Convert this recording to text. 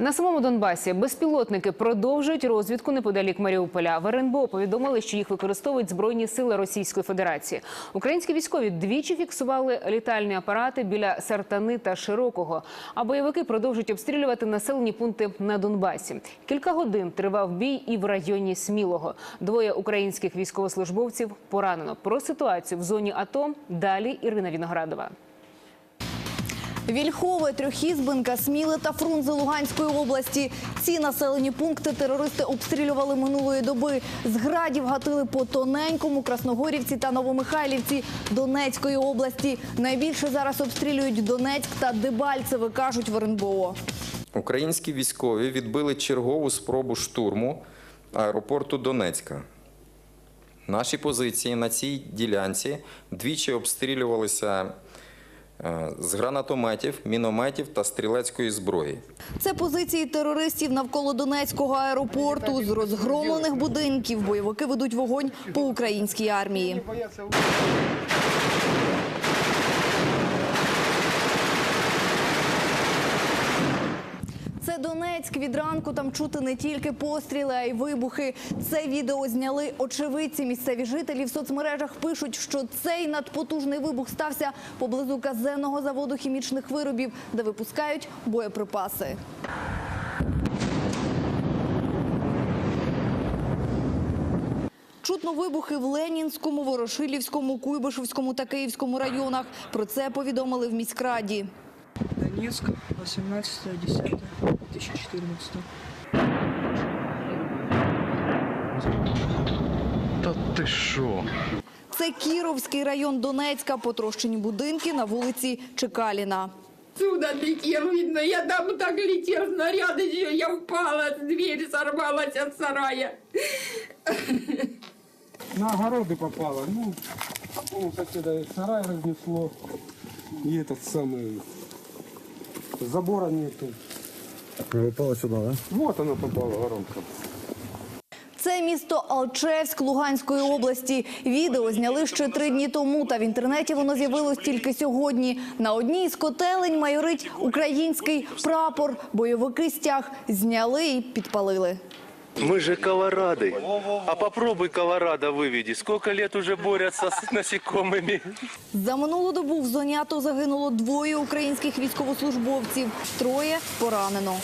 На самому Донбасі безпілотники продовжують розвідку неподалік Маріуполя. В РНБО повідомили, що їх використовують збройні сили Російської Федерації. Українські військові двічі фіксували літальні апарати біля Сартани та Широкого. А бойовики продовжують обстрілювати населені пункти на Донбасі. Кілька годин тривав бій і в районі Смілого. Двоє українських військовослужбовців поранено. Про ситуацію в зоні АТО далі Ірина Віноградова. Вільхове, Трьохізбинка, Сміле та Фрунзе Луганської області. Ці населені пункти терористи обстрілювали минулої доби. З градів гатили по Тоненькому, Красногорівці та Новомихайлівці Донецької області. Найбільше зараз обстрілюють Донецьк та Дебальцеве, кажуть в РНБО. Українські військові відбили чергову спробу штурму аеропорту Донецька. Наші позиції на цій ділянці двічі обстрілювалися з гранатометів, мінометів та стрілецької зброї. Це позиції терористів навколо Донецького аеропорту. З розгромлених будинків бойовики ведуть вогонь по українській армії. Донецьк. Від ранку там чути не тільки постріли, а й вибухи. Це відео зняли очевидці. Місцеві жителі в соцмережах пишуть, що цей надпотужний вибух стався поблизу казенного заводу хімічних виробів, де випускають боєприпаси. Чутно вибухи в Ленінському, Ворошилівському, Куйбишевському та Київському районах. Про це повідомили в міськраді. Донецк, 18.10.2014. Та ти що? Це Кіровський район Донецька, потрощені будинки на вулиці Чекаліна. Отсюда летел, видно, я там так летел, снаряд еще, я упала, дверь сорвалась от сарая. на огороды попало. Ну, ну так это сарай разнесло. И этот самый забора нету. Попала сюди, да? Вот оно попала, воронка. Це місто Алчевськ Луганської області. Відео зняли ще три дні тому, та в інтернеті воно з'явилось тільки сьогодні. На одній з котелень майорить український прапор. Бойовики стяг зняли і підпалили. Мы же колорады. А попробуй колорадо выведи. Сколько лет уже борются с насекомыми. За минулу добу в зоні АТО загинуло двоє українських військовослужбовців, троє поранено.